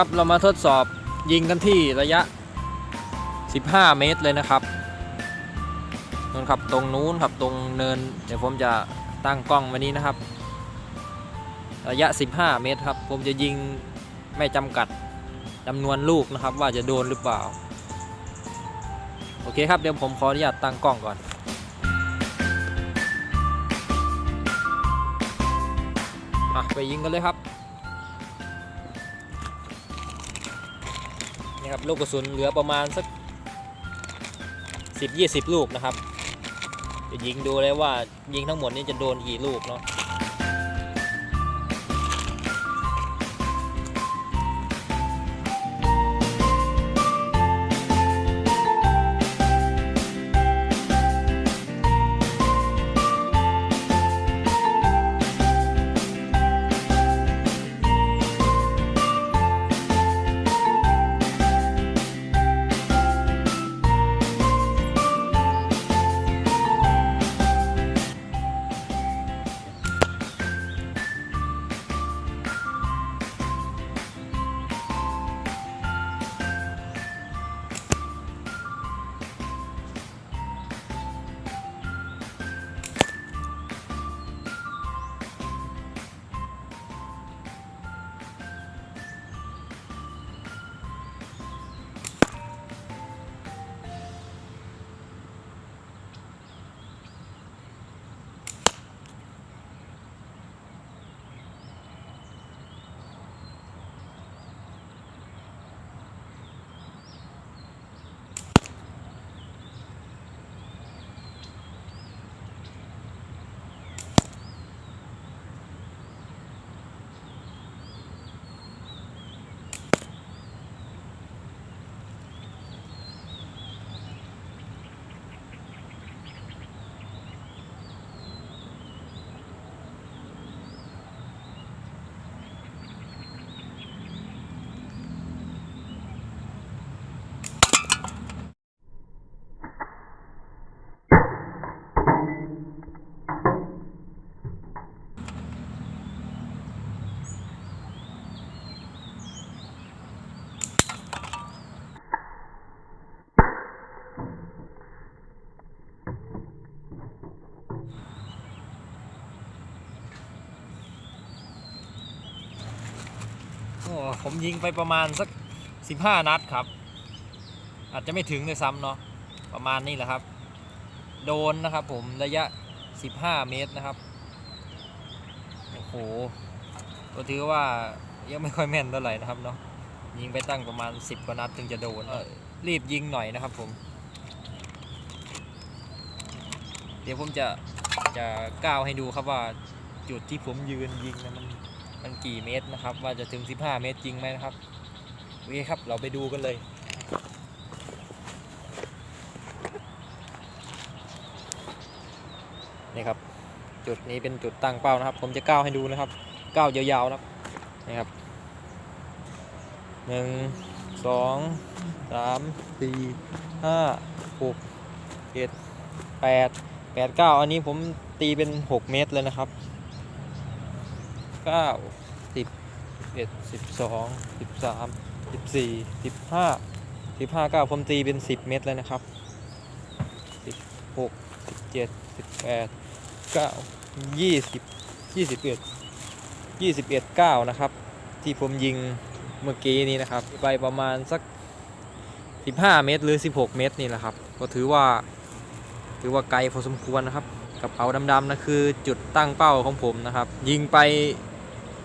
ครับเรามาทดสอบยิงกันที่ระยะ 15 เมตรเลยนะครับนู่นครับตรงนู้นครับตรงเนิน เดี๋ยวผมจะตั้งกล้องวันนี้นะครับ ระยะ 15 เมตรครับ ผมจะยิงไม่จำกัดจำนวนลูกนะครับ ว่าจะโดนหรือเปล่า โอเคครับเดี๋ยวผมขออนุญาตตั้งกล้องก่อนอะไปยิงกันเลยครับ นี่ครับลูกกระสุนเหลือประมาณสัก 10-20 ลูกนะครับจะยิงดูเลยว่ายิงทั้งหมดนี้จะโดนกี่ลูกเนาะ ผมยิงไปประมาณสัก 15 นัดครับ อาจจะไม่ถึงเลยซ้ำเนาะประมาณนี้แหละครับ โดนนะครับผมระยะ 15 เมตรนะครับโอ้โหก็ถือว่ายังไม่ค่อยแม่นเท่าไหร่นะครับเนาะยิงไปตั้งประมาณ 10 กว่านัดถึงจะโดนรีบยิงหน่อยนะครับผม เดี๋ยวผมจะจะก้าวให้ดูครับว่าจุดที่ผมยืนยิงนะมัน มันกี่เมตรนะครับ ว่าจะถึง 15 เมตรจริงไหมนะครับโอเคครับเราไปดูกันเลยนี่ครับจุดนี้เป็นจุดตั้งเป้านะครับ ผมจะก้าวให้ดูนะครับก้าวยาวๆนะครับนี่ครับหนึ่งสองสามสี่ห้าหกเจ็ดแปดแปดเก้าอันนี้ผมตีเป็น6เมตรเลยนะครับ เก้าสิบเอ็ดสิบสองสิบสามสิบสี่สิบห้าสิบห้าเก้าผมตีเป็นสิบเมตรเลยนะครับสิบหกสิบเจ็ดสิบแปดเก้ายี่สิบยี่สิบเอ็ดยี่สิบเอ็ดเก้านะครับ ที่ผมยิงเมื่อกี้นี้นะครับ ไปประมาณสักสิบห้าเมตรหรือสิบหกเมตรนี่แหละครับ ก็ถือว่าถือว่าไกลพอสมควรนะครับกระเป๋าดำๆนะคือจุดตั้งเป้าของผมนะครับ ยิงไป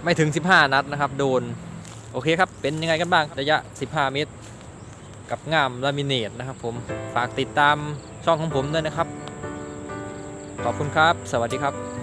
ไม่ถึง 15 นัดนะครับ โดน โอเคครับ เป็นยังไงกันบ้าง ระยะ 15 เมตร กับงามลามิเนตนะครับผม ฝากติดตามช่องของผมด้วยนะครับ ขอบคุณครับ สวัสดีครับ